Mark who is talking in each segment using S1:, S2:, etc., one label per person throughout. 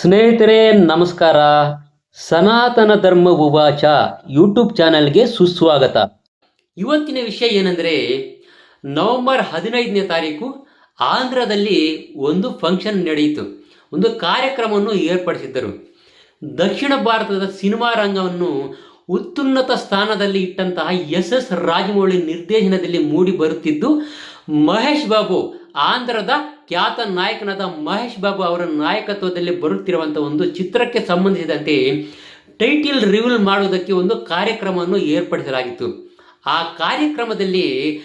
S1: ಸ್ನೇಹಿತರೆ, ನಮಸ್ಕಾರ. ಸನಾತನ ಧರ್ಮ ಉವಾಚ ಯೂಟ್ಯೂಬ್ ಚಾನೆಲ್ಗೆ ಸುಸ್ವಾಗತ. ಇವತ್ತಿನ ವಿಷಯ ಏನಂದ್ರೆ, ನವೆಂಬರ್ ಹದಿನೈದನೇ ತಾರೀಕು ಆಂಧ್ರದಲ್ಲಿ ಒಂದು ಫಂಕ್ಷನ್ ನಡೆಯಿತು. ಒಂದು ಕಾರ್ಯಕ್ರಮವನ್ನು ಏರ್ಪಡಿಸಿದ್ದರು. ದಕ್ಷಿಣ ಭಾರತದ ಸಿನಿಮಾ ರಂಗವನ್ನು ಉತ್ತುನ್ನತ ಸ್ಥಾನದಲ್ಲಿ ಇಟ್ಟಂತಹ ಎಸ್ ಎಸ್ ರಾಜಮೌಳಿ ನಿರ್ದೇಶನದಲ್ಲಿ ಮೂಡಿ ಬರುತ್ತಿದ್ದು ಮಹೇಶ್ ಬಾಬು, ಆಂಧ್ರದ ಖ್ಯಾತ ನಾಯಕನಾದ ಮಹೇಶ್ ಬಾಬು ಅವರ ನಾಯಕತ್ವದಲ್ಲಿ ಬರುತ್ತಿರುವಂತಹ ಒಂದು ಚಿತ್ರಕ್ಕೆ ಸಂಬಂಧಿಸಿದಂತೆ ಟೈಟಲ್ ರಿವೀಲ್ ಮಾಡುವುದಕ್ಕೆ ಒಂದು ಕಾರ್ಯಕ್ರಮವನ್ನು ಏರ್ಪಡಿಸಲಾಗಿತ್ತು. ಆ ಕಾರ್ಯಕ್ರಮದಲ್ಲಿ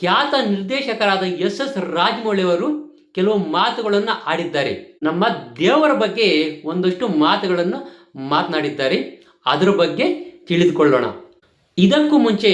S1: ಖ್ಯಾತ ನಿರ್ದೇಶಕರಾದ ಎಸ್ ಎಸ್ ರಾಜಮೌಳಿ ಅವರು ಕೆಲವು ಮಾತುಗಳನ್ನು ಆಡಿದ್ದಾರೆ. ನಮ್ಮ ದೇವರ ಬಗ್ಗೆ ಒಂದಷ್ಟು ಮಾತುಗಳನ್ನು ಮಾತನಾಡಿದ್ದಾರೆ. ಅದರ ಬಗ್ಗೆ ತಿಳಿದುಕೊಳ್ಳೋಣ. ಇದಕ್ಕೂ ಮುಂಚೆ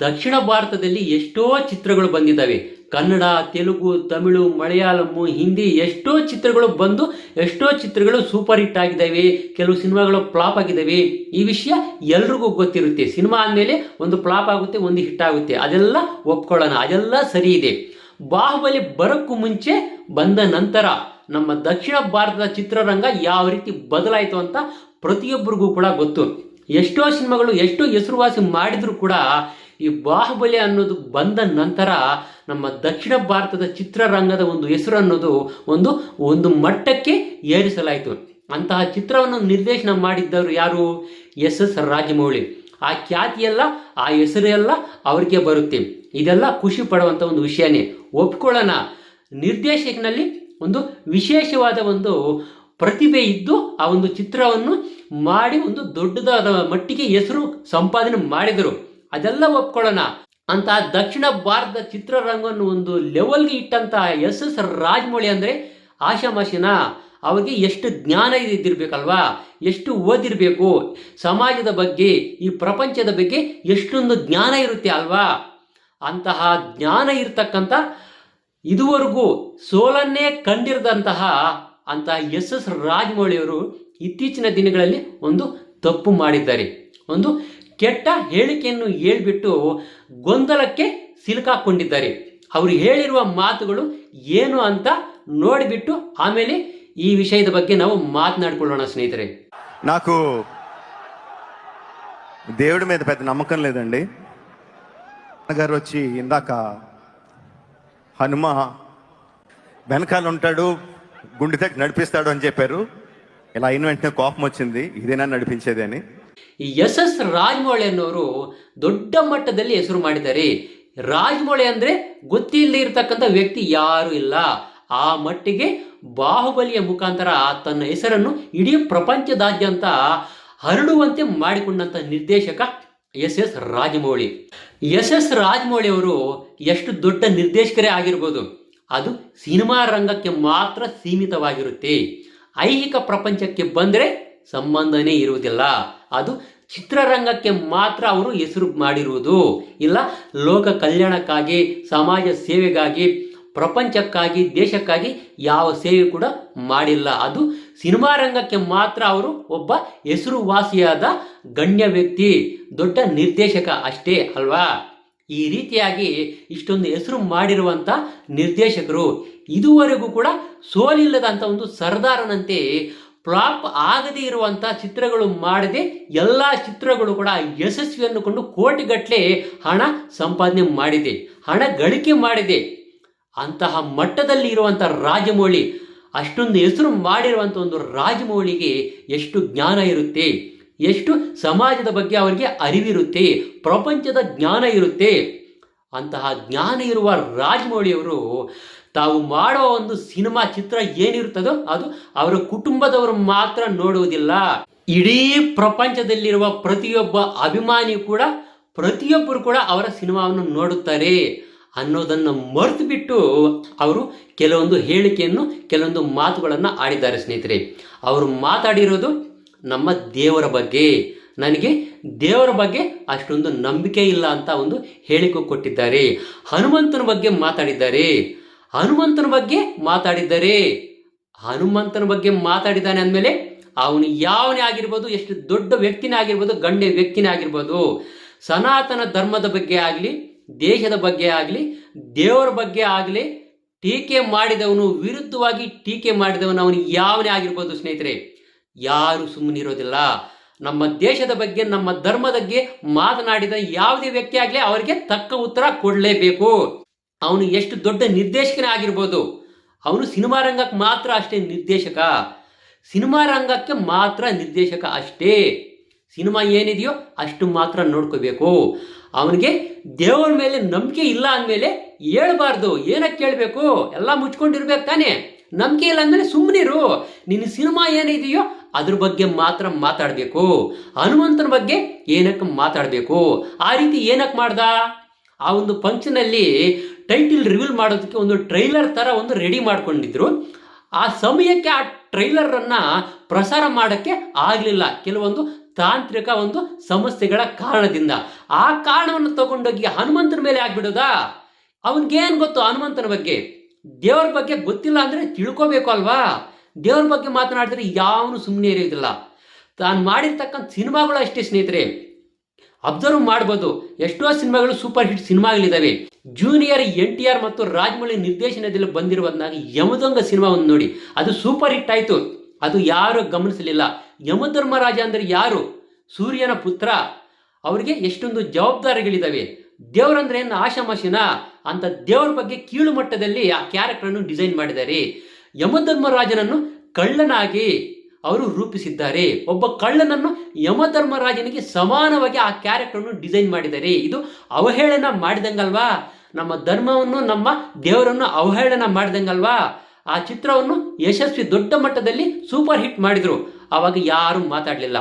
S1: ದಕ್ಷಿಣ ಭಾರತದಲ್ಲಿ ಎಷ್ಟೋ ಚಿತ್ರಗಳು ಬಂದಿದ್ದಾವೆ. ಕನ್ನಡ, ತೆಲುಗು, ತಮಿಳು, ಮಲಯಾಳಂ, ಹಿಂದಿ ಎಷ್ಟೋ ಚಿತ್ರಗಳು ಬಂದು ಎಷ್ಟೋ ಚಿತ್ರಗಳು ಸೂಪರ್ ಹಿಟ್ ಆಗಿದ್ದಾವೆ. ಕೆಲವು ಸಿನಿಮಾಗಳು ಫ್ಲಾಪ್ ಆಗಿದ್ದಾವೆ. ಈ ವಿಷಯ ಎಲ್ರಿಗೂ ಗೊತ್ತಿರುತ್ತೆ. ಸಿನಿಮಾ ಅಂದಮೇಲೆ ಒಂದು ಫ್ಲಾಪ್ ಆಗುತ್ತೆ, ಒಂದು ಹಿಟ್ ಆಗುತ್ತೆ. ಅದೆಲ್ಲ ಒಪ್ಕೊಳ್ಳೋಣ. ಅದೆಲ್ಲ ಸರಿ ಇದೆ. ಬಾಹುಬಲಿ ಬರೋಕ್ಕೂ ಮುಂಚೆ ಬಂದ ನಂತರ ನಮ್ಮ ದಕ್ಷಿಣ ಭಾರತದ ಚಿತ್ರರಂಗ ಯಾವ ರೀತಿ ಬದಲಾಯಿತು ಅಂತ ಪ್ರತಿಯೊಬ್ಬರಿಗೂ ಕೂಡ ಗೊತ್ತು. ಎಷ್ಟೋ ಸಿನಿಮಾಗಳು, ಎಷ್ಟೋ ಹೆಸರುವಾಸಿ ಮಾಡಿದ್ರು ಕೂಡ ಈ ಬಾಹುಬಲಿ ಅನ್ನೋದು ಬಂದ ನಂತರ ನಮ್ಮ ದಕ್ಷಿಣ ಭಾರತದ ಚಿತ್ರರಂಗದ ಒಂದು ಹೆಸರು ಅನ್ನೋದು ಒಂದು ಒಂದು ಮಟ್ಟಕ್ಕೆ ಏರಿಸಲಾಯಿತು. ಅಂತಹ ಚಿತ್ರವನ್ನು ನಿರ್ದೇಶನ ಮಾಡಿದ್ದವರು ಯಾರು? S S Rajamouli. ಆ ಖ್ಯಾತಿಯೆಲ್ಲ, ಆ ಹೆಸರೆಲ್ಲ ಅವರಿಗೆ ಬರುತ್ತೆ. ಇದೆಲ್ಲ ಖುಷಿ ಪಡುವಂಥ ಒಂದು ವಿಷಯನೇ. ಒಪ್ಕೊಳ್ಳೋಣ. ನಿರ್ದೇಶಕನಲ್ಲಿ ಒಂದು ವಿಶೇಷವಾದ ಒಂದು ಪ್ರತಿಭೆ ಇದ್ದು ಆ ಒಂದು ಚಿತ್ರವನ್ನು ಮಾಡಿ ಒಂದು ದೊಡ್ಡದಾದ ಮಟ್ಟಿಗೆ ಹೆಸರು ಸಂಪಾದನೆ ಮಾಡಿದರು. ಅದೆಲ್ಲ ಒಪ್ಕೊಳ್ಳೋಣ. ಅಂತ ದಕ್ಷಿಣ ಭಾರತದ ಚಿತ್ರರಂಗವನ್ನು ಒಂದು ಲೆವೆಲ್ಗೆ ಇಟ್ಟಂತಹ ಎಸ್ ಎಸ್ ರಾಜಮೌಳಿ ಅಂದರೆ ಆಶಾಮಾಶಿನ. ಅವ್ರಿಗೆ ಎಷ್ಟು ಜ್ಞಾನ ಇದ್ದಿರ್ಬೇಕಲ್ವಾ? ಎಷ್ಟು ಓದಿರಬೇಕು? ಸಮಾಜದ ಬಗ್ಗೆ, ಈ ಪ್ರಪಂಚದ ಬಗ್ಗೆ ಎಷ್ಟೊಂದು ಜ್ಞಾನ ಇರುತ್ತೆ ಅಲ್ವಾ? ಅಂತಹ ಜ್ಞಾನ ಇರತಕ್ಕಂಥ ಇದುವರೆಗೂ ಸೋಲನ್ನೇ ಕಂಡಿರದಂತಹ ಅಂತಹ ಎಸ್ ಎಸ್ ರಾಜಮೌಳಿಯವರು ಇತ್ತೀಚಿನ ದಿನಗಳಲ್ಲಿ ಒಂದು ತಪ್ಪು ಮಾಡಿದ್ದಾರೆ. ಒಂದು ಕೆಟ್ಟ ಹೇಳಿಕೆಯನ್ನು ಹೇಳ್ಬಿಟ್ಟು ಗೊಂದಲಕ್ಕೆ ಸಿಲುಕಾಕೊಂಡಿದ್ದಾರೆ. ಅವರು ಹೇಳಿರುವ ಮಾತುಗಳು ಏನು ಅಂತ ನೋಡಿಬಿಟ್ಟು ಆಮೇಲೆ ಈ ವಿಷಯದ ಬಗ್ಗೆ ನಾವು ಮಾತನಾಡಿಕೊಳ್ಳೋಣ ಸ್ನೇಹಿತರೆ.
S2: ನಾಕು దేవుడి ಮೇಲೆ పెద్ద నమ్మకం లేదండి గారు వచ్చి ಹನುಮ హనుమ వెనకాల ఉంటాడు గుండె దగ్గర నడిపిస్తాడు అని చెప్పారు ఇలా అయిన వెంటనే కోపం వచ్చింది ఇదేనా నడిపించేది అని
S1: ಈ ಎಸ್ ಎಸ್ ರಾಜಮೌಳಿ ಅನ್ನೋರು ದೊಡ್ಡ ಮಟ್ಟದಲ್ಲಿ ಹೆಸರು ಮಾಡಿದ್ದಾರೆ ರಾಜಮೌಳಿ ಅಂದ್ರೆ ಗೊತ್ತಿಲ್ಲದೆ ಇರತಕ್ಕಂಥ ವ್ಯಕ್ತಿ ಯಾರು ಇಲ್ಲ ಆ ಮಟ್ಟಿಗೆ ಬಾಹುಬಲಿಯ ಮುಖಾಂತರ ತನ್ನ ಹೆಸರನ್ನು ಇಡೀ ಪ್ರಪಂಚದಾದ್ಯಂತ ಹರಡುವಂತೆ ಮಾಡಿಕೊಂಡಂಥ ನಿರ್ದೇಶಕ S S Rajamouli S S Rajamouli ಅವರು ಎಷ್ಟು ದೊಡ್ಡ ನಿರ್ದೇಶಕರೇ ಆಗಿರ್ಬೋದು ಅದು ಸಿನಿಮಾ ರಂಗಕ್ಕೆ ಮಾತ್ರ ಸೀಮಿತವಾಗಿರುತ್ತೆ ಐಹಿಕ ಪ್ರಪಂಚಕ್ಕೆ ಬಂದರೆ ಸಂಬಂಧನೇ ಇರುವುದಿಲ್ಲ. ಅದು ಚಿತ್ರರಂಗಕ್ಕೆ ಮಾತ್ರ ಅವರು ಹೆಸರು ಮಾಡಿರುವುದು. ಇಲ್ಲ, ಲೋಕ ಕಲ್ಯಾಣಕ್ಕಾಗಿ, ಸಮಾಜ ಸೇವೆಗಾಗಿ, ಪ್ರಪಂಚಕ್ಕಾಗಿ, ದೇಶಕ್ಕಾಗಿ ಯಾವ ಸೇವೆ ಕೂಡ ಮಾಡಿಲ್ಲ. ಅದು ಸಿನಿಮಾ ರಂಗಕ್ಕೆ ಮಾತ್ರ ಅವರು ಒಬ್ಬ ಹೆಸರುವಾಸಿಯಾದ ಗಣ್ಯ ವ್ಯಕ್ತಿ, ದೊಡ್ಡ ನಿರ್ದೇಶಕ ಅಷ್ಟೇ, ಅಲ್ವಾ? ಈ ರೀತಿಯಾಗಿ ಇಷ್ಟೊಂದು ಹೆಸರು ಮಾಡಿರುವಂಥ ನಿರ್ದೇಶಕರು ಇದುವರೆಗೂ ಕೂಡ ಸೋಲಿಲ್ಲದಂಥ ಒಂದು ಸರ್ದಾರನಂತೆ ಫ್ಲಾಪ್ ಆಗದೇ ಇರುವಂಥ ಚಿತ್ರಗಳು ಮಾಡದೆ. ಎಲ್ಲ ಚಿತ್ರಗಳು ಕೂಡ ಯಶಸ್ವಿ ಅನ್ನುಕೊಂಡು ಕೋಟಿಗಟ್ಟಲೆ ಹಣ ಸಂಪಾದನೆ ಮಾಡಿದೆ. ಹಣ ಗಳಿಕೆ ಮಾಡಿದೆ. ಅಂತಹ ಮಟ್ಟದಲ್ಲಿ ಇರುವಂಥ ರಾಜಮೌಳಿ, ಅಷ್ಟೊಂದು ಹೆಸರು ಮಾಡಿರುವಂಥ ಒಂದು ರಾಜಮೌಳಿಗೆ ಎಷ್ಟು ಜ್ಞಾನ ಇರುತ್ತೆ? ಎಷ್ಟು ಸಮಾಜದ ಬಗ್ಗೆ ಅವರಿಗೆ ಅರಿವಿರುತ್ತೆ? ಪ್ರಪಂಚದ ಜ್ಞಾನ ಇರುತ್ತೆ? ಅಂತಹ ಜ್ಞಾನ ಇರುವ ರಾಜಮೌಳಿಯವರು ತಾವು ಮಾಡುವ ಒಂದು ಸಿನಿಮಾ ಚಿತ್ರ ಏನಿರುತ್ತದೋ ಅದು ಅವರ ಕುಟುಂಬದವರು ಮಾತ್ರ ನೋಡುವುದಿಲ್ಲ. ಇಡೀ ಪ್ರಪಂಚದಲ್ಲಿರುವ ಪ್ರತಿಯೊಬ್ಬ ಅಭಿಮಾನಿ ಕೂಡ, ಪ್ರತಿಯೊಬ್ಬರು ಕೂಡ ಅವರ ಸಿನಿಮಾವನ್ನು ನೋಡುತ್ತಾರೆ ಅನ್ನೋದನ್ನು ಮರೆತು ಬಿಟ್ಟು ಅವರು ಕೆಲವೊಂದು ಹೇಳಿಕೆಯನ್ನು, ಕೆಲವೊಂದು ಮಾತುಗಳನ್ನು ಆಡಿದ್ದಾರೆ ಸ್ನೇಹಿತರೆ. ಅವರು ಮಾತಾಡಿರೋದು ನಮ್ಮ ದೇವರ ಬಗ್ಗೆ. ನನಗೆ ದೇವರ ಬಗ್ಗೆ ಅಷ್ಟೊಂದು ನಂಬಿಕೆ ಇಲ್ಲ ಅಂತ ಒಂದು ಹೇಳಿಕೆ ಕೊಟ್ಟಿದ್ದಾರೆ. ಹನುಮಂತನ ಬಗ್ಗೆ ಮಾತಾಡಿದ್ದಾರೆ. ಹನುಮಂತನ ಬಗ್ಗೆ ಮಾತಾಡಿದ್ದಾರೆ, ಹನುಮಂತನ ಬಗ್ಗೆ ಮಾತಾಡಿದ್ದಾನೆ ಅಂದಮೇಲೆ ಅವನು ಯಾವನೇ ಆಗಿರ್ಬೋದು, ಎಷ್ಟು ದೊಡ್ಡ ವ್ಯಕ್ತಿನೇ ಆಗಿರ್ಬೋದು ಗಣ್ಯ ವ್ಯಕ್ತಿನೇ ಆಗಿರ್ಬೋದು, ಸನಾತನ ಧರ್ಮದ ಬಗ್ಗೆ ಆಗಲಿ, ದೇಶದ ಬಗ್ಗೆ ಆಗಲಿ, ದೇವರ ಬಗ್ಗೆ ಆಗಲಿ ಟೀಕೆ ಮಾಡಿದವನು, ವಿರುದ್ಧವಾಗಿ ಟೀಕೆ ಮಾಡಿದವನು ಅವನು ಯಾವನೇ ಆಗಿರ್ಬೋದು ಸ್ನೇಹಿತರೆ, ಯಾರು ಸುಮ್ಮನಿರೋದಿಲ್ಲ ನಮ್ಮ ದೇಶದ ಬಗ್ಗೆ, ನಮ್ಮ ಧರ್ಮದ ಬಗ್ಗೆ ಮಾತನಾಡಿದ ಯಾವುದೇ ವ್ಯಕ್ತಿ ಆಗಲಿ ಅವರಿಗೆ ತಕ್ಕ ಉತ್ತರ ಕೊಡಲೇಬೇಕು. ಅವನು ಎಷ್ಟು ದೊಡ್ಡ ನಿರ್ದೇಶಕನೇ ಆಗಿರ್ಬೋದು ಅವನು ಸಿನಿಮಾ ರಂಗಕ್ಕೆ ಮಾತ್ರ ಅಷ್ಟೇ ನಿರ್ದೇಶಕ. ಸಿನಿಮಾ ರಂಗಕ್ಕೆ ಮಾತ್ರ ನಿರ್ದೇಶಕ ಅಷ್ಟೇ. ಸಿನಿಮಾ ಏನಿದೆಯೋ ಅಷ್ಟು ಮಾತ್ರ ನೋಡ್ಕೋಬೇಕು. ಅವನಿಗೆ ದೇವರ ಮೇಲೆ ನಂಬಿಕೆ ಇಲ್ಲ ಅಂದಮೇಲೆ ಹೇಳ್ಬಾರ್ದು. ಏನಕ್ಕೆ ಕೇಳಬೇಕು? ಎಲ್ಲ ಮುಚ್ಕೊಂಡಿರ್ಬೇಕು ತಾನೇ. ನಂಬಿಕೆ ಇಲ್ಲ ಅಂದಮೇಲೆ ಸುಮ್ಮನಿರು ನಿನ್ನ ಸಿನಿಮಾ ಏನಿದೆಯೋ ಅದ್ರ ಬಗ್ಗೆ ಮಾತ್ರ ಮಾತಾಡಬೇಕು. ಹನುಮಂತನ ಬಗ್ಗೆ ಏನಕ್ಕೆ ಮಾತಾಡಬೇಕು? ಆ ರೀತಿ ಏನಕ್ಕೆ ಮಾಡ್ದ? ಆ ಒಂದು ಫಂಕ್ಷನಲ್ಲಿ ಟೈಟಲ್ ರಿವೀಲ್ ಮಾಡೋದಕ್ಕೆ ಒಂದು ಟ್ರೈಲರ್ ಥರ ಒಂದು ರೆಡಿ ಮಾಡಿಕೊಂಡಿದ್ರು. ಆ ಸಮಯಕ್ಕೆ ಆ ಟ್ರೈಲರನ್ನು ಪ್ರಸಾರ ಮಾಡೋಕ್ಕೆ ಆಗಲಿಲ್ಲ. ಕೆಲವೊಂದು ತಾಂತ್ರಿಕ ಒಂದು ಸಮಸ್ಯೆಗಳ ಕಾರಣದಿಂದ. ಆ ಕಾರಣವನ್ನು ತಗೊಂಡೋಗಿ ಹನುಮಂತನ ಮೇಲೆ ಆಗ್ಬಿಡೋದಾ? ಅವನಿಗೇನು ಗೊತ್ತು ಹನುಮಂತನ ಬಗ್ಗೆ? ದೇವ್ರ ಬಗ್ಗೆ ಗೊತ್ತಿಲ್ಲ ಅಂದರೆ ತಿಳ್ಕೋಬೇಕು ಅಲ್ವಾ? ದೇವ್ರ ಬಗ್ಗೆ ಮಾತನಾಡಿದ್ರೆ ಯಾವನು ಸುಮ್ಮನೆ ಇರೋದಿಲ್ಲ. ತಾನು ಮಾಡಿರ್ತಕ್ಕಂಥ ಸಿನಿಮಾಗಳು ಅಷ್ಟೇ ಸ್ನೇಹಿತರೆ. ಅಬ್ಸರ್ವ್ ಮಾಡ್ಬೋದು. ಎಷ್ಟೋ ಸಿನಿಮಾಗಳು ಸೂಪರ್ ಹಿಟ್ ಸಿನಿಮಾಗಳಿದ್ದಾವೆ ಜೂನಿಯರ್ ಎನ್ ಟಿ ಆರ್ ಮತ್ತು ರಾಜಮೌಳಿ ನಿರ್ದೇಶನದಲ್ಲಿ ಬಂದಿರುವಂತಹ ಯಮದೊಂಗ ಸಿನಿಮಾವನ್ನು ನೋಡಿ. ಅದು ಸೂಪರ್ ಹಿಟ್ ಆಯಿತು. ಅದು ಯಾರು ಗಮನಿಸಲಿಲ್ಲ. ಯಮಧರ್ಮರಾಜ ಅಂದರೆ ಯಾರು? ಸೂರ್ಯನ ಪುತ್ರ. ಅವರಿಗೆ ಎಷ್ಟೊಂದು ಜವಾಬ್ದಾರಿಗಳಿದ್ದಾವೆ ದೇವರಂದ್ರೆ ಏನು? ಆಶಾಮಾಶಿನ ಅಂತ ದೇವರ ಬಗ್ಗೆ ಕೀಳು ಮಟ್ಟದಲ್ಲಿ ಆ ಕ್ಯಾರೆಕ್ಟರನ್ನು ಡಿಸೈನ್ ಮಾಡಿದ್ದಾರೆ. ಯಮಧರ್ಮರಾಜನನ್ನು ಕಳ್ಳನಾಗಿ ಅವರು ರೂಪಿಸಿದ್ದಾರೆ. ಒಬ್ಬ ಕಳ್ಳನನ್ನು ಯಮಧರ್ಮರಾಜನಿಗೆ ಸಮಾನವಾಗಿ ಆ ಕ್ಯಾರೆಕ್ಟರ್ನು ಡಿಸೈನ್ ಮಾಡಿದ್ದಾರೆ. ಇದು ಅವಹೇಳನ ಮಾಡಿದಂಗಲ್ವಾ? ನಮ್ಮ ಧರ್ಮವನ್ನು, ನಮ್ಮ ದೇವರನ್ನು ಅವಹೇಳನ ಮಾಡಿದಂಗಲ್ವಾ? ಆ ಚಿತ್ರವನ್ನು ಯಶಸ್ವಿ ದೊಡ್ಡ ಮಟ್ಟದಲ್ಲಿ ಸೂಪರ್ ಹಿಟ್ ಮಾಡಿದ್ರು. ಆವಾಗ ಯಾರು ಮಾತಾಡಲಿಲ್ಲ.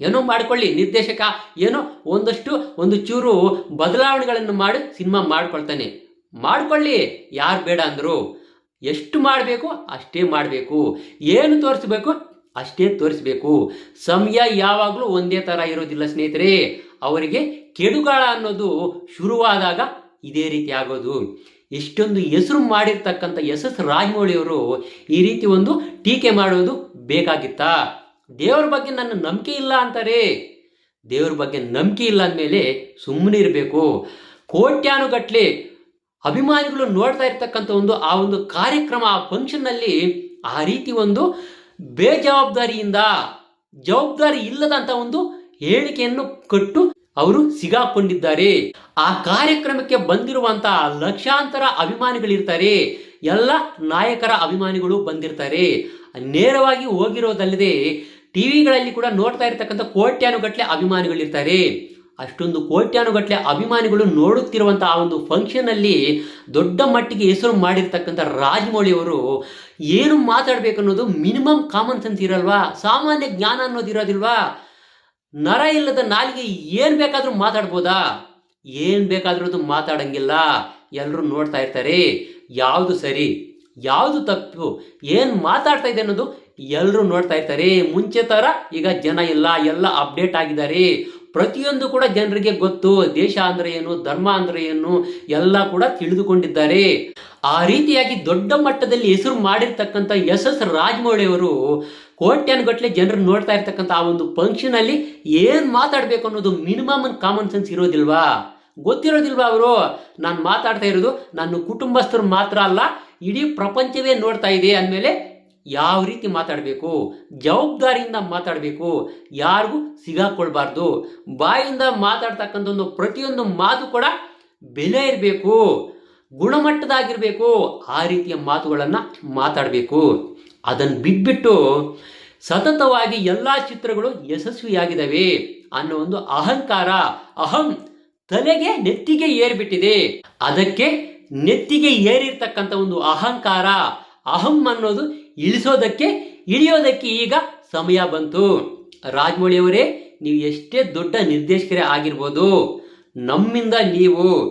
S1: ಏನೋ ಮಾಡಿಕೊಳ್ಳಿ ನಿರ್ದೇಶಕ, ಏನೋ ಒಂದಷ್ಟು, ಒಂದು ಚೂರು ಬದಲಾವಣೆಗಳನ್ನು ಮಾಡಿ, ಸಿನಿಮಾ ಮಾಡ್ಕೊಳ್ತಾನೆ. ಮಾಡ್ಕೊಳ್ಳಿ, ಯಾರು ಬೇಡ ಅಂದರು. ಎಷ್ಟು ಮಾಡಬೇಕು ಅಷ್ಟೇ ಮಾಡಬೇಕು. ಏನು ತೋರಿಸ್ಬೇಕು ಅಷ್ಟೇ ತೋರಿಸಬೇಕು. ಸಮಯ ಯಾವಾಗಲೂ ಒಂದೇ ಥರ ಇರೋದಿಲ್ಲ ಸ್ನೇಹಿತರೆ. ಅವರಿಗೆ ಕೆಡುಗಾಳ ಅನ್ನೋದು ಶುರುವಾದಾಗ ಇದೇ ರೀತಿ ಆಗೋದು. ಎಷ್ಟೊಂದು ಹೆಸರು ಮಾಡಿರ್ತಕ್ಕಂಥ ಎಸ್ ಎಸ್ ರಾಜಮೌಳಿಯವರು ಈ ರೀತಿ ಒಂದು ಟೀಕೆ ಮಾಡೋದು ಬೇಕಾಗಿತ್ತಾ. ದೇವರ ಬಗ್ಗೆ ನನ್ನ ನಂಬಿಕೆ ಇಲ್ಲ ಅಂತಾರೆ. ದೇವ್ರ ಬಗ್ಗೆ ನಂಬಿಕೆ ಇಲ್ಲ ಅಂದಮೇಲೆ ಸುಮ್ಮನೆ ಇರಬೇಕು. ಕೋಟ್ಯಾನುಗಟ್ಲೆ ಅಭಿಮಾನಿಗಳು ನೋಡ್ತಾ ಇರ್ತಕ್ಕಂಥ ಒಂದು, ಆ ಒಂದು ಕಾರ್ಯಕ್ರಮ, ಆ ಫಂಕ್ಷನ್ನಲ್ಲಿ ಆ ರೀತಿ ಒಂದು ಬೇಜವಾಬ್ದಾರಿಯಿಂದ, ಜವಾಬ್ದಾರಿ ಇಲ್ಲದಂತ ಒಂದು ಹೇಳಿಕೆಯನ್ನು ಕೊಟ್ಟು ಅವರು ಸಿಗಾಕೊಂಡಿದ್ದಾರೆ. ಆ ಕಾರ್ಯಕ್ರಮಕ್ಕೆ ಬಂದಿರುವಂತಹ ಲಕ್ಷಾಂತರ ಅಭಿಮಾನಿಗಳಿರ್ತಾರೆ. ಎಲ್ಲ ನಾಯಕರ ಅಭಿಮಾನಿಗಳು ಬಂದಿರ್ತಾರೆ. ನೇರವಾಗಿ ಹೋಗಿರೋದಲ್ಲದೆ ಟಿವಿಗಳಲ್ಲಿ ಕೂಡ ನೋಡ್ತಾ ಇರ್ತಕ್ಕಂಥ ಕೋಟ್ಯಾನುಗಟ್ಟಲೆ ಅಭಿಮಾನಿಗಳಿರ್ತಾರೆ. ಅಷ್ಟೊಂದು ಕೋಟ್ಯಾನುಗಟ್ಟಲೆ ಅಭಿಮಾನಿಗಳು ನೋಡುತ್ತಿರುವಂಥ ಆ ಒಂದು ಫಂಕ್ಷನ್ ಅಲ್ಲಿ ದೊಡ್ಡ ಮಟ್ಟಿಗೆ ಹೆಸರು ಮಾಡಿರ್ತಕ್ಕಂಥ ರಾಜಮೌಳಿ ಅವರು ಏನು ಮಾತಾಡಬೇಕು ಅನ್ನೋದು ಮಿನಿಮಮ್ ಕಾಮನ್ ಸೆನ್ಸ್ ಇರಲ್ವಾ? ಸಾಮಾನ್ಯ ಜ್ಞಾನ ಅನ್ನೋದು ಇರೋದಿಲ್ವಾ? ನರ ಇಲ್ಲದ ನಾಲಿಗೆ ಏನು ಬೇಕಾದರೂ ಮಾತಾಡ್ಬೋದಾ? ಏನು ಬೇಕಾದರೂ ಅದು ಮಾತಾಡಂಗಿಲ್ಲ. ಎಲ್ಲರೂ ನೋಡ್ತಾ ಇರ್ತಾರೆ. ಯಾವುದು ಸರಿ, ಯಾವುದು ತಪ್ಪು, ಏನು ಮಾತಾಡ್ತಾ ಇದೆ ಅನ್ನೋದು ಎಲ್ಲರೂ ನೋಡ್ತಾ ಇರ್ತಾರೆ. ಮುಂಚೆ ಥರ ಈಗ ಜನ ಇಲ್ಲ, ಎಲ್ಲ ಅಪ್ಡೇಟ್ ಆಗಿದ್ದಾರೆ. ಪ್ರತಿಯೊಂದು ಕೂಡ ಜನರಿಗೆ ಗೊತ್ತು, ದೇಶ ಅಂದ್ರೆ ಏನು, ಧರ್ಮ ಅಂದ್ರೆ ಏನು, ಎಲ್ಲ ಕೂಡ ತಿಳಿದುಕೊಂಡಿದ್ದಾರೆ. ಆ ರೀತಿಯಾಗಿ ದೊಡ್ಡ ಮಟ್ಟದಲ್ಲಿ ಹೆಸರು ಮಾಡಿರ್ತಕ್ಕಂಥ ಎಸ್ ಎಸ್ ರಾಜಮೌಳಿ ಅವರು ಕೋಟ್ಯಾನುಗಟ್ಲೆ ಜನರು ನೋಡ್ತಾ ಇರ್ತಕ್ಕಂಥ ಆ ಒಂದು ಫಂಕ್ಷನ್ ಅಲ್ಲಿ ಏನ್ ಮಾತಾಡ್ಬೇಕು ಅನ್ನೋದು ಮಿನಿಮಮ್ ಕಾಮನ್ ಸೆನ್ಸ್ ಇರೋದಿಲ್ವಾ? ಗೊತ್ತಿರೋದಿಲ್ವಾ ಅವರು? ನಾನು ಮಾತಾಡ್ತಾ ಇರೋದು ನನ್ನ ಕುಟುಂಬಸ್ಥರು ಮಾತ್ರ ಅಲ್ಲ, ಇಡೀ ಪ್ರಪಂಚವೇ ನೋಡ್ತಾ ಇದೆ ಅಂದಮೇಲೆ ಯಾವ ರೀತಿ ಮಾತಾಡಬೇಕು? ಜವಾಬ್ದಾರಿಯಿಂದ ಮಾತಾಡಬೇಕು. ಯಾರಿಗೂ ಸಿಗಾಕೊಳ್ಬಾರ್ದು. ಬಾಯಿಂದ ಮಾತಾಡ್ತಕ್ಕಂಥ ಒಂದು ಪ್ರತಿಯೊಂದು ಮಾತು ಕೂಡ ಬೆಲೆ ಇರಬೇಕು. ಗುಣಮಟ್ಟದಾಗಿರಬೇಕು. ಆ ರೀತಿಯ ಮಾತುಗಳನ್ನು ಮಾತಾಡಬೇಕು. ಅದನ್ನು ಬಿಟ್ಬಿಟ್ಟು ಸತತವಾಗಿ ಎಲ್ಲ ಚಿತ್ರಗಳು ಯಶಸ್ವಿಯಾಗಿದ್ದಾವೆ ಅನ್ನೋ ಒಂದು ಅಹಂಕಾರ, ಅಹಂ ತಲೆಗೆ ನೆತ್ತಿಗೆ ಏರ್ಬಿಟ್ಟಿದೆ. ಅದಕ್ಕೆ ನೆತ್ತಿಗೆ ಏರಿರ್ತಕ್ಕಂಥ ಒಂದು ಅಹಂಕಾರ, ಅಹಂ ಅನ್ನೋದು ಇಳಿಸೋದಕ್ಕೆ, ಇಳಿಯೋದಕ್ಕೆ ಈಗ ಸಮಯ ಬಂತು. ರಾಜಮೌಳಿಯವರೇ, ನೀವು ಎಷ್ಟೇ ದೊಡ್ಡ ನಿರ್ದೇಶಕರೇ ಆಗಿರ್ಬೋದು, ನಮ್ಮಿಂದ ನೀವು,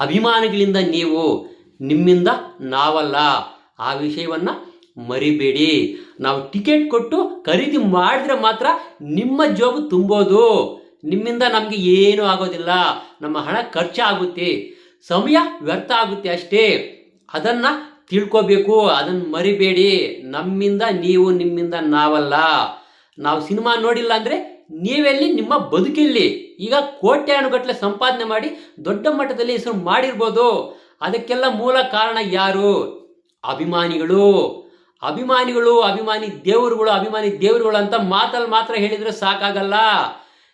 S1: ಅಭಿಮಾನಿಗಳಿಂದ ನೀವು, ನಿಮ್ಮಿಂದ ನಾವಲ್ಲ. ಆ ವಿಷಯವನ್ನು ಮರಿಬೇಡಿ. ನಾವು ಟಿಕೆಟ್ ಕೊಟ್ಟು ಖರೀದಿ ಮಾಡಿದ್ರೆ ಮಾತ್ರ ನಿಮ್ಮ ಜೋಬು ತುಂಬೋದು. ನಿಮ್ಮಿಂದ ನಮಗೆ ಏನೂ ಆಗೋದಿಲ್ಲ. ನಮ್ಮ ಹಣ ಖರ್ಚಾಗುತ್ತೆ. ಸಮಯ ವ್ಯರ್ಥ ಆಗುತ್ತೆ ಅಷ್ಟೇ. ಅದನ್ನ ತಿಳ್ಕೋಬೇಕು ಅದನ್ನು ಮರಿಬೇಡಿ. ನಮ್ಮಿಂದ ನೀವು ನಿಮ್ಮಿಂದ ನಾವಲ್ಲ. ನಾವು ಸಿನಿಮಾ ನೋಡಿಲ್ಲ ಅಂದರೆ ನೀವೆಲ್ಲಿ ನಿಮ್ಮ ಬದುಕಿಲ್ಲಿ. ಈಗ ಕೋಟ್ಯಾನುಗಟ್ಟಲೆ ಸಂಪಾದನೆ ಮಾಡಿ ದೊಡ್ಡ ಮಟ್ಟದಲ್ಲಿ ಹೆಸರು ಮಾಡಿರ್ಬೋದು. ಅದಕ್ಕೆಲ್ಲ ಮೂಲ ಕಾರಣ ಯಾರು? ಅಭಿಮಾನಿಗಳು. ಅಭಿಮಾನಿಗಳು, ಅಭಿಮಾನಿ ದೇವರುಗಳು ಅಭಿಮಾನಿ ದೇವರುಗಳು ಅಂತ ಮಾತಲ್ಲಿ ಮಾತ್ರ ಹೇಳಿದ್ರೆ ಸಾಕಾಗಲ್ಲ.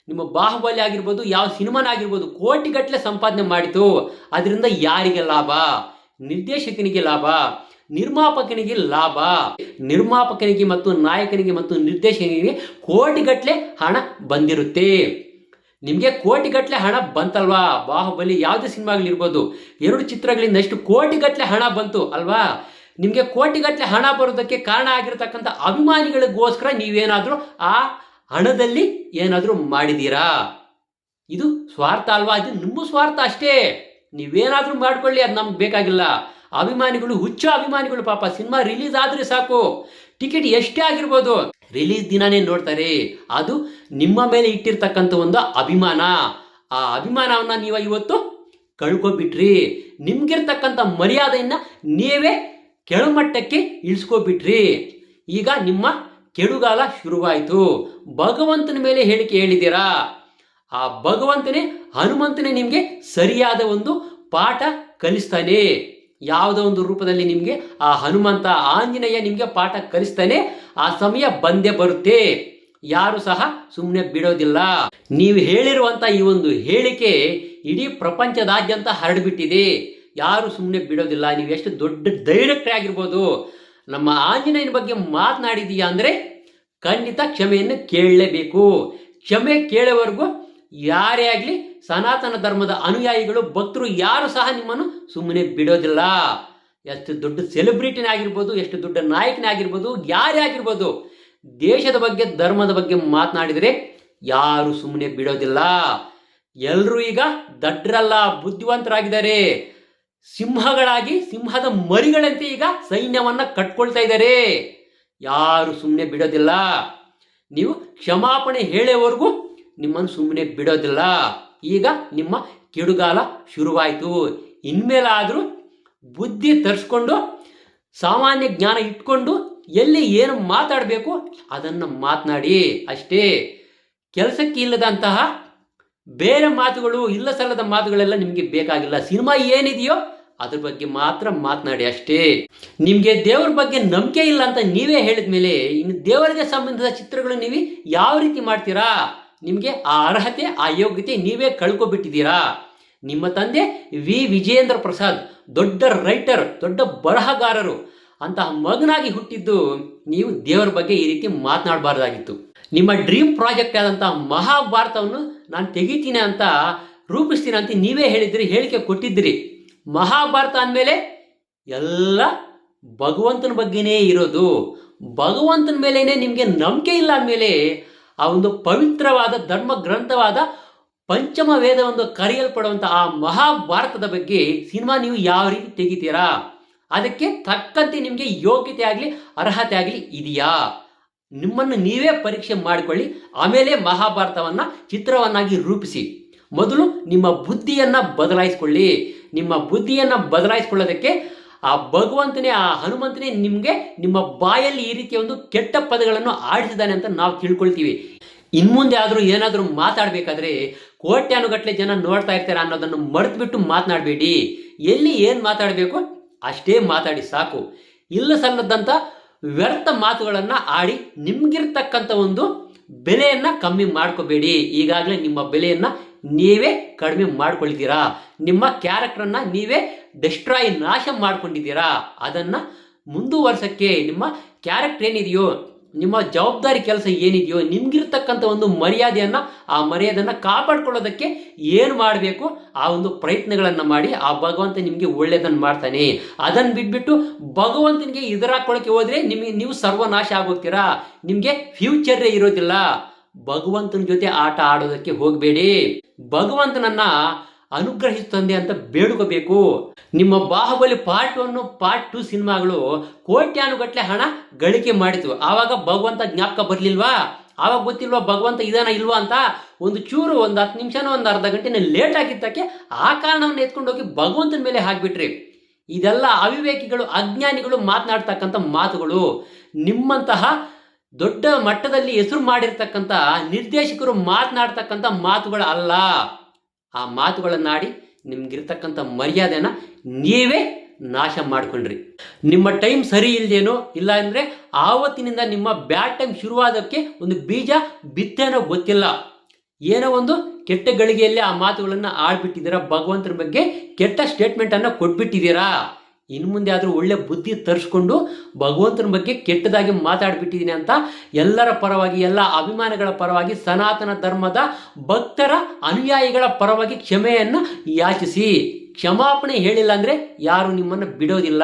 S1: ನಿಮ್ಮ ಬಾಹುಬಲಿ ಆಗಿರ್ಬೋದು, ಯಾವ ಸಿನಿಮಾನ ಆಗಿರ್ಬೋದು ಕೋಟಿಗಟ್ಟಲೆ ಸಂಪಾದನೆ ಮಾಡಿತು. ಅದರಿಂದ ಯಾರಿಗೆ ಲಾಭ? ನಿರ್ದೇಶಕನಿಗೆ ಲಾಭ, ನಿರ್ಮಾಪಕನಿಗೆ ಲಾಭ. ನಿರ್ಮಾಪಕನಿಗೆ ಮತ್ತು ನಾಯಕನಿಗೆ ಮತ್ತು ನಿರ್ದೇಶಕನಿಗೆ ಕೋಟಿಗಟ್ಟಲೆ ಹಣ ಬಂದಿರುತ್ತೆ. ನಿಮಗೆ ಕೋಟಿಗಟ್ಟಲೆ ಹಣ ಬಂತಲ್ವಾ? ಬಾಹುಬಲಿ ಯಾವುದೇ ಸಿನಿಮಾಗಳಿರ್ಬೋದು? ಎರಡು ಚಿತ್ರಗಳಿಂದ ಎಷ್ಟು ಕೋಟಿಗಟ್ಟಲೆ ಹಣ ಬಂತು ಅಲ್ವಾ? ನಿಮಗೆ ಕೋಟಿಗಟ್ಟಲೆ ಹಣ ಬರೋದಕ್ಕೆ ಕಾರಣ ಆಗಿರತಕ್ಕಂಥ ಅಭಿಮಾನಿಗಳಿಗೋಸ್ಕರ ನೀವೇನಾದರೂ ಆ ಹಣದಲ್ಲಿ ಏನಾದರೂ ಮಾಡಿದ್ದೀರಾ? ಇದು ಸ್ವಾರ್ಥ ಅಲ್ವಾ? ಇದು ನಿಮ್ಮ ಸ್ವಾರ್ಥ ಅಷ್ಟೇ. ನೀವೇನಾದರೂ ಮಾಡ್ಕೊಳ್ಳಿ, ಅದು ನಮ್ಗೆ ಬೇಕಾಗಿಲ್ಲ. ಅಭಿಮಾನಿಗಳು, ಹುಚ್ಚ ಅಭಿಮಾನಿಗಳು ಪಾಪ, ಸಿನಿಮಾ ರಿಲೀಸ್ ಆದರೆ ಸಾಕು. ಟಿಕೆಟ್ ಎಷ್ಟೇ ಆಗಿರ್ಬೋದು, ರಿಲೀಸ್ ದಿನಾನೇ ನೋಡ್ತಾರೆ. ಅದು ನಿಮ್ಮ ಮೇಲೆ ಇಟ್ಟಿರ್ತಕ್ಕಂಥ ಒಂದು ಅಭಿಮಾನ. ಆ ಅಭಿಮಾನವನ್ನ ನೀವು ಇವತ್ತು ಕಳ್ಕೊಬಿಟ್ರಿ. ನಿಮ್ಗಿರ್ತಕ್ಕಂಥ ಮರ್ಯಾದೆಯನ್ನ ನೀವೇ ಕೆಳಮಟ್ಟಕ್ಕೆ ಇಳಿಸ್ಕೊಬಿಟ್ರಿ. ಈಗ ನಿಮ್ಮ ಕೆಡುಗಾಲ ಶುರುವಾಯಿತು. ಭಗವಂತನ ಮೇಲೆ ಹೇಳಿಕೆ ಹೇಳಿದ್ದೀರಾ? ಆ ಭಗವಂತನೇ ಹನುಮಂತನೇ ನಿಮಗೆ ಸರಿಯಾದ ಒಂದು ಪಾಠ ಕಲಿಸ್ತಾನೆ. ಯಾವುದೋ ಒಂದು ರೂಪದಲ್ಲಿ ನಿಮಗೆ ಆ ಹನುಮಂತ ಆಂಜನೇಯ ನಿಮಗೆ ಪಾಠ ಕಲಿಸ್ತಾನೆ. ಆ ಸಮಯ ಬಂದೇ ಬರುತ್ತೆ. ಯಾರು ಸಹ ಸುಮ್ಮನೆ ಬಿಡೋದಿಲ್ಲ. ನೀವು ಹೇಳಿರುವಂತ ಈ ಒಂದು ಹೇಳಿಕೆ ಇಡೀ ಪ್ರಪಂಚದಾದ್ಯಂತ ಹರಡಿಬಿಟ್ಟಿದೆ. ಯಾರು ಸುಮ್ಮನೆ ಬಿಡೋದಿಲ್ಲ. ನೀವು ಎಷ್ಟು ದೊಡ್ಡ ಡೈರೆಕ್ಟರ್ ಆಗಿರ್ಬೋದು ನಮ್ಮ ಆಂಜನೇಯನ ಬಗ್ಗೆ ಮಾತನಾಡಿದೀಯಾ ಅಂದ್ರೆ ಖಂಡಿತ ಕ್ಷಮೆಯನ್ನು ಕೇಳಲೇಬೇಕು. ಕ್ಷಮೆ ಕೇಳೋವರೆಗೂ ಯಾರೇ ಆಗಲಿ ಸನಾತನ ಧರ್ಮದ ಅನುಯಾಯಿಗಳು, ಭಕ್ತರು ಯಾರು ಸಹ ನಿಮ್ಮನ್ನು ಸುಮ್ಮನೆ ಬಿಡೋದಿಲ್ಲ. ಎಷ್ಟು ದೊಡ್ಡ ಸೆಲೆಬ್ರಿಟಿನೇ ಆಗಿರ್ಬೋದು, ಎಷ್ಟು ದೊಡ್ಡ ನಾಯಕನೇ ಆಗಿರ್ಬೋದು, ಯಾರೇ ಆಗಿರ್ಬೋದು, ದೇಶದ ಬಗ್ಗೆ, ಧರ್ಮದ ಬಗ್ಗೆ ಮಾತನಾಡಿದರೆ ಯಾರು ಸುಮ್ಮನೆ ಬಿಡೋದಿಲ್ಲ. ಎಲ್ಲರೂ ಈಗ ದಡ್ರಲ್ಲ, ಬುದ್ಧಿವಂತರಾಗಿದ್ದಾರೆ. ಸಿಂಹಗಳಾಗಿ, ಸಿಂಹದ ಮರಿಗಳಂತೆ ಈಗ ಸೈನ್ಯವನ್ನ ಕಟ್ಕೊಳ್ತಾ ಇದ್ದಾರೆ. ಯಾರು ಸುಮ್ಮನೆ ಬಿಡೋದಿಲ್ಲ. ನೀವು ಕ್ಷಮಾಪಣೆ ಹೇಳೋವರೆಗೂ ನಿಮ್ಮನ್ನು ಸುಮ್ಮನೆ ಬಿಡೋದಿಲ್ಲ. ಈಗ ನಿಮ್ಮ ಕಿಡುಗಾಲ ಶುರುವಾಯಿತು. ಇನ್ಮೇಲಾದರೂ ಬುದ್ಧಿ ತರಿಸ್ಕೊಂಡು, ಸಾಮಾನ್ಯ ಜ್ಞಾನ ಇಟ್ಕೊಂಡು ಎಲ್ಲಿ ಏನು ಮಾತಾಡಬೇಕು ಅದನ್ನು ಮಾತನಾಡಿ. ಅಷ್ಟೇ. ಕೆಲಸಕ್ಕೆ ಇಲ್ಲದಂತಹ ಬೇರೆ ಮಾತುಗಳು, ಇಲ್ಲ ಸಲ್ಲದ ಮಾತುಗಳೆಲ್ಲ ನಿಮಗೆ ಬೇಕಾಗಿಲ್ಲ. ಸಿನಿಮಾ ಏನಿದೆಯೋ ಅದ್ರ ಬಗ್ಗೆ ಮಾತ್ರ ಮಾತನಾಡಿ ಅಷ್ಟೇ. ನಿಮಗೆ ದೇವರ ಬಗ್ಗೆ ನಂಬಿಕೆ ಇಲ್ಲ ಅಂತ ನೀವೇ ಹೇಳಿದ ಮೇಲೆ ಇನ್ನು ದೇವರಿಗೆ ಸಂಬಂಧಿಸಿದ ಚಿತ್ರಗಳು ನೀವು ಯಾವ ರೀತಿ ಮಾಡ್ತೀರಾ? ನಿಮಗೆ ಆ ಅರ್ಹತೆ, ಆ ಯೋಗ್ಯತೆ ನೀವೇ ಕಳ್ಕೊಬಿಟ್ಟಿದ್ದೀರಾ? ನಿಮ್ಮ ತಂದೆ ವಿ. ವಿಜೇಂದ್ರ ಪ್ರಸಾದ್, ದೊಡ್ಡ ರೈಟರ್, ದೊಡ್ಡ ಬರಹಗಾರರು ಅಂತಹ ಮಗನಾಗಿ ಹುಟ್ಟಿದ್ದು ನೀವು ದೇವರ ಬಗ್ಗೆ ಈ ರೀತಿ ಮಾತನಾಡಬಾರ್ದಾಗಿತ್ತು. ನಿಮ್ಮ ಡ್ರೀಮ್ ಪ್ರಾಜೆಕ್ಟ್ ಆದಂತಹ ಮಹಾಭಾರತವನ್ನು ನಾನು ತೆಗಿತೀನಿ ಅಂತ ರೂಪಿಸ್ತೀನಿ ಅಂತ ನೀವೇ ಹೇಳಿದ್ರಿ, ಹೇಳಿಕೆ ಕೊಟ್ಟಿದ್ರಿ ಮಹಾಭಾರತ ಅಂದಮೇಲೆ ಎಲ್ಲ ಭಗವಂತನ ಬಗ್ಗೆನೇ ಇರೋದು. ಭಗವಂತನ ಮೇಲೇನೆ ನಿಮಗೆ ನಂಬಿಕೆ ಇಲ್ಲ ಅಂದಮೇಲೆ ಆ ಒಂದು ಪವಿತ್ರವಾದ ಧರ್ಮ ಗ್ರಂಥವಾದ ಪಂಚಮ ವೇದವೆಂದು ಕರೆಯಲ್ಪಡುವಂಥ ಆ ಮಹಾಭಾರತದ ಬಗ್ಗೆ ಸಿನಿಮಾ ನೀವು ಯಾವ ರೀತಿ ತೆಗಿತೀರಾ? ಅದಕ್ಕೆ ತಕ್ಕಂತೆ ನಿಮಗೆ ಯೋಗ್ಯತೆ ಆಗಲಿ, ಅರ್ಹತೆ ಆಗಲಿ ಇದೆಯಾ? ನಿಮ್ಮನ್ನು ನೀವೇ ಪರೀಕ್ಷೆ ಮಾಡಿಕೊಳ್ಳಿ, ಆಮೇಲೆ ಮಹಾಭಾರತವನ್ನ ಚಿತ್ರವನ್ನಾಗಿ ರೂಪಿಸಿ. ಮೊದಲು ನಿಮ್ಮ ಬುದ್ಧಿಯನ್ನು ಬದಲಾಯಿಸಿಕೊಳ್ಳಿ. ನಿಮ್ಮ ಬುದ್ಧಿಯನ್ನು ಬದಲಾಯಿಸಿಕೊಳ್ಳೋದಕ್ಕೆ ಆ ಭಗವಂತನೇ, ಆ ಹನುಮಂತನೇ ನಿಮಗೆ ನಿಮ್ಮ ಬಾಯಲ್ಲಿ ಈ ರೀತಿಯ ಒಂದು ಕೆಟ್ಟ ಪದಗಳನ್ನು ಆಡಿಸಿದ್ದಾನೆ ಅಂತ ನಾವು ತಿಳ್ಕೊಳ್ತೀವಿ. ಇನ್ಮುಂದೆ ಆದರೂ ಏನಾದರೂ ಮಾತಾಡಬೇಕಾದ್ರೆ ಕೋಟ್ಯಾನುಗಟ್ಟಲೆ ಜನ ನೋಡ್ತಾ ಇರ್ತಾರೆ ಅನ್ನೋದನ್ನು ಮರೆತು ಬಿಟ್ಟು ಮಾತನಾಡಬೇಡಿ. ಎಲ್ಲಿ ಏನು ಮಾತಾಡಬೇಕು ಅಷ್ಟೇ ಮಾತಾಡಿ ಸಾಕು. ಇಲ್ಲ ಸಲ್ಲದಂಥ ವ್ಯರ್ಥ ಮಾತುಗಳನ್ನು ಆಡಿ ನಿಮಗಿರ್ತಕ್ಕಂಥ ಒಂದು ಬೆಲೆಯನ್ನು ಕಮ್ಮಿ ಮಾಡ್ಕೋಬೇಡಿ. ಈಗಾಗಲೇ ನಿಮ್ಮ ಬೆಲೆಯನ್ನು ನೀವೇ ಕಡಿಮೆ ಮಾಡ್ಕೊಳ್ತೀರಾ. ನಿಮ್ಮ ಕ್ಯಾರೆಕ್ಟರನ್ನು ನೀವೇ ಡೆಸ್ಟ್ರಾಯ್ ನಾಶ ಮಾಡ್ಕೊಂಡಿದ್ದೀರಾ? ಅದನ್ನ ಮುಂದುವರ್ಸಕ್ಕೆ ನಿಮ್ಮ ಕ್ಯಾರೆಕ್ಟರ್ ಏನಿದೆಯೋ, ನಿಮ್ಮ ಜವಾಬ್ದಾರಿ ಕೆಲಸ ಏನಿದೆಯೋ, ನಿಮ್ಗಿರ್ತಕ್ಕಂಥ ಒಂದು ಮರ್ಯಾದೆಯನ್ನ, ಆ ಮರ್ಯಾದೆಯನ್ನು ಕಾಪಾಡ್ಕೊಳ್ಳೋದಕ್ಕೆ ಏನು ಮಾಡಬೇಕು? ಆ ಒಂದು ಪ್ರಯತ್ನಗಳನ್ನ ಮಾಡಿ, ಆ ಭಗವಂತ ನಿಮಗೆ ಒಳ್ಳೆಯದನ್ನು ಮಾಡ್ತಾನೆ. ಅದನ್ನ ಬಿಟ್ಬಿಟ್ಟು ಭಗವಂತನಿಗೆ ಎದುರಾಕೊಳ್ಳೋಕೆ ಹೋದರೆ ನಿಮಗೆ ನೀವು ಸರ್ವನಾಶ ಆಗೋಗ್ತೀರಾ? ನಿಮಗೆ ಫ್ಯೂಚರೇ ಇರೋದಿಲ್ಲ. ಭಗವಂತನ ಜೊತೆ ಆಟ ಆಡೋದಕ್ಕೆ ಹೋಗಬೇಡಿ. ಭಗವಂತನನ್ನ ಅನುಗ್ರಹಿಸು ತಂದೆ ಅಂತ ಬೇಡ್ಕೋಬೇಕು. ನಿಮ್ಮ Baahubali part one part two ಸಿನಿಮಾಗಳು ಕೋಟ್ಯಾನುಗಟ್ಲೆ ಹಣ ಗಳಿಕೆ ಮಾಡಿತು ಆವಾಗ ಭಗವಂತ ಜ್ಞಾಪಕ ಬರಲಿಲ್ವಾ? ಆವಾಗ ಗೊತ್ತಿಲ್ವಾ ಭಗವಂತ ಇದಾನ ಇಲ್ವಾ ಅಂತ? ಒಂದು ಚೂರು ಒಂದು ಹತ್ತು ನಿಮಿಷನೋ ಒಂದು ಅರ್ಧ ಗಂಟೆನ ಲೇಟ್ ಆಗಿದ್ದಕ್ಕೆ ಆ ಕಾರಣವನ್ನು ಎತ್ಕೊಂಡು ಹೋಗಿ ಭಗವಂತನ ಮೇಲೆ ಹಾಕ್ಬಿಟ್ರಿ. ಇದೆಲ್ಲ ಅವಿವೇಕಿಗಳು, ಅಜ್ಞಾನಿಗಳು ಮಾತನಾಡ್ತಕ್ಕಂಥ ಮಾತುಗಳು. ನಿಮ್ಮಂತಹ ದೊಡ್ಡ ಮಟ್ಟದಲ್ಲಿ ಹೆಸರು ಮಾಡಿರ್ತಕ್ಕಂಥ ನಿರ್ದೇಶಕರು ಮಾತನಾಡ್ತಕ್ಕಂಥ ಮಾತುಗಳು ಅಲ್ಲ ಆ ಮಾತುಗಳನ್ನಾಡಿ ನಿಮ್ಗಿರ್ತಕ್ಕಂಥ ಮರ್ಯಾದೆನ ನೀವೇ ನಾಶ ಮಾಡ್ಕೊಂಡ್ರಿ. ನಿಮ್ಮ ಟೈಮ್ ಸರಿ ಇಲ್ಲದೇನೋ ಇಲ್ಲ ಅಂದರೆ ಆವತ್ತಿನಿಂದ ನಿಮ್ಮ ಬ್ಯಾಡ್ ಟೈಮ್ ಶುರುವಾದಕ್ಕೆ ಒಂದು ಬೀಜ ಬಿತ್ತೇನೋ ಗೊತ್ತಿಲ್ಲ. ಏನೋ ಒಂದು ಕೆಟ್ಟ ಗಳಿಗೆಯಲ್ಲಿ ಆ ಮಾತುಗಳನ್ನು ಆಡ್ಬಿಟ್ಟಿದ್ದೀರಾ, ಭಗವಂತನ ಬಗ್ಗೆ ಕೆಟ್ಟ ಸ್ಟೇಟ್ಮೆಂಟನ್ನು ಕೊಟ್ಬಿಟ್ಟಿದ್ದೀರಾ? ಇನ್ನು ಮುಂದೆ ಆದರೂ ಒಳ್ಳೆ ಬುದ್ಧಿ ತರಿಸ್ಕೊಂಡು ಭಗವಂತನ ಬಗ್ಗೆ ಕೆಟ್ಟದಾಗಿ ಮಾತಾಡಿಬಿಟ್ಟಿದ್ದೀನಿ ಅಂತ ಎಲ್ಲರ ಪರವಾಗಿ, ಎಲ್ಲ ಅಭಿಮಾನಿಗಳ ಪರವಾಗಿ, ಸನಾತನ ಧರ್ಮದ ಭಕ್ತರ ಅನುಯಾಯಿಗಳ ಪರವಾಗಿ ಕ್ಷಮೆಯನ್ನು ಯಾಚಿಸಿ. ಕ್ಷಮಾಪಣೆ ಹೇಳಿಲ್ಲ ಅಂದರೆ ಯಾರು ನಿಮ್ಮನ್ನು ಬಿಡೋದಿಲ್ಲ.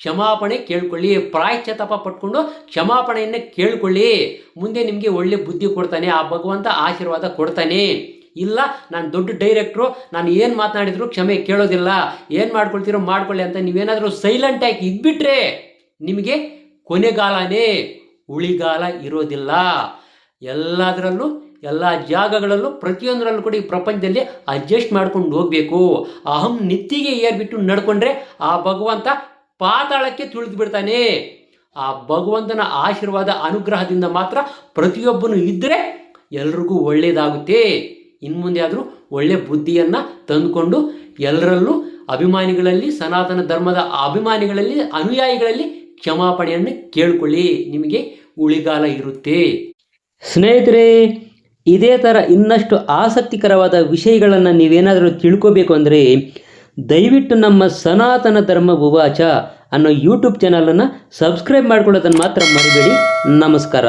S1: ಕ್ಷಮಾಪಣೆ ಕೇಳ್ಕೊಳ್ಳಿ ಪ್ರಾಯಶ್ಚತಾಪ ಪಟ್ಕೊಂಡು ಕ್ಷಮಾಪಣೆಯನ್ನು ಕೇಳ್ಕೊಳ್ಳಿ. ಮುಂದೆ ನಿಮಗೆ ಒಳ್ಳೆ ಬುದ್ಧಿ ಕೊಡ್ತಾನೆ, ಆ ಭಗವಂತ ಆಶೀರ್ವಾದ ಕೊಡ್ತಾನೆ. ಇಲ್ಲ, ನಾನು ದೊಡ್ಡ ಡೈರೆಕ್ಟ್ರು ನಾನು ಏನು ಮಾತನಾಡಿದ್ರು ಕ್ಷಮೆ ಕೇಳೋದಿಲ್ಲ. ಏನು ಮಾಡ್ಕೊಳ್ತೀರೋ ಮಾಡ್ಕೊಳ್ಳಿ ಅಂತ ನೀವೇನಾದರೂ ಸೈಲೆಂಟಾಗಿ ಇದ್ಬಿಟ್ರೆ ನಿಮಗೆ ಕೊನೆಗಾಲನೇ ಉಳಿಗಾಲ ಇರೋದಿಲ್ಲ. ಎಲ್ಲದರಲ್ಲೂ, ಎಲ್ಲ ಜಾಗಗಳಲ್ಲೂ, ಪ್ರತಿಯೊಂದರಲ್ಲೂ ಕೂಡ ಈ ಪ್ರಪಂಚದಲ್ಲಿ ಅಡ್ಜಸ್ಟ್ ಮಾಡ್ಕೊಂಡು ಹೋಗಬೇಕು. ಅಹಂ ನಿತ್ತಿಗೆ ಏರ್ಬಿಟ್ಟು ನಡ್ಕೊಂಡ್ರೆ ಆ ಭಗವಂತ ಪಾತಾಳಕ್ಕೆ ತುಳಿದು ಬಿಡ್ತಾನೆ. ಆ ಭಗವಂತನ ಆಶೀರ್ವಾದ ಅನುಗ್ರಹದಿಂದ ಮಾತ್ರ ಪ್ರತಿಯೊಬ್ಬನು ಇದ್ದರೆ ಎಲ್ರಿಗೂ ಒಳ್ಳೆಯದಾಗುತ್ತೆ ಇನ್ನು ಮುಂದೆ ಆದರೂ ಒಳ್ಳೆ ಬುದ್ಧಿಯನ್ನು ತಂದುಕೊಂಡು ಎಲ್ಲರಲ್ಲೂ ಅಭಿಮಾನಿಗಳಲ್ಲಿ, ಸನಾತನ ಧರ್ಮದ ಅಭಿಮಾನಿಗಳಲ್ಲಿ, ಅನುಯಾಯಿಗಳಲ್ಲಿ ಕ್ಷಮಾಪಣೆಯನ್ನು ಕೇಳಿಕೊಳ್ಳಿ. ನಿಮಗೆ ಉಳಿಗಾಲ ಇರುತ್ತೆ. ಸ್ನೇಹಿತರೆ, ಇದೇ ಥರ ಇನ್ನಷ್ಟು ಆಸಕ್ತಿಕರವಾದ ವಿಷಯಗಳನ್ನು ನೀವೇನಾದರೂ ತಿಳ್ಕೋಬೇಕು ಅಂದರೆ ದಯವಿಟ್ಟು ನಮ್ಮ ಸನಾತನ ಧರ್ಮ ಉವಾಚ ಅನ್ನೋ ಯೂಟ್ಯೂಬ್ ಚಾನಲನ್ನು ಸಬ್ಸ್ಕ್ರೈಬ್ ಮಾಡ್ಕೊಳ್ಳೋದನ್ನು ಮಾತ್ರ ಮರಿಬೇಡಿ. ನಮಸ್ಕಾರ.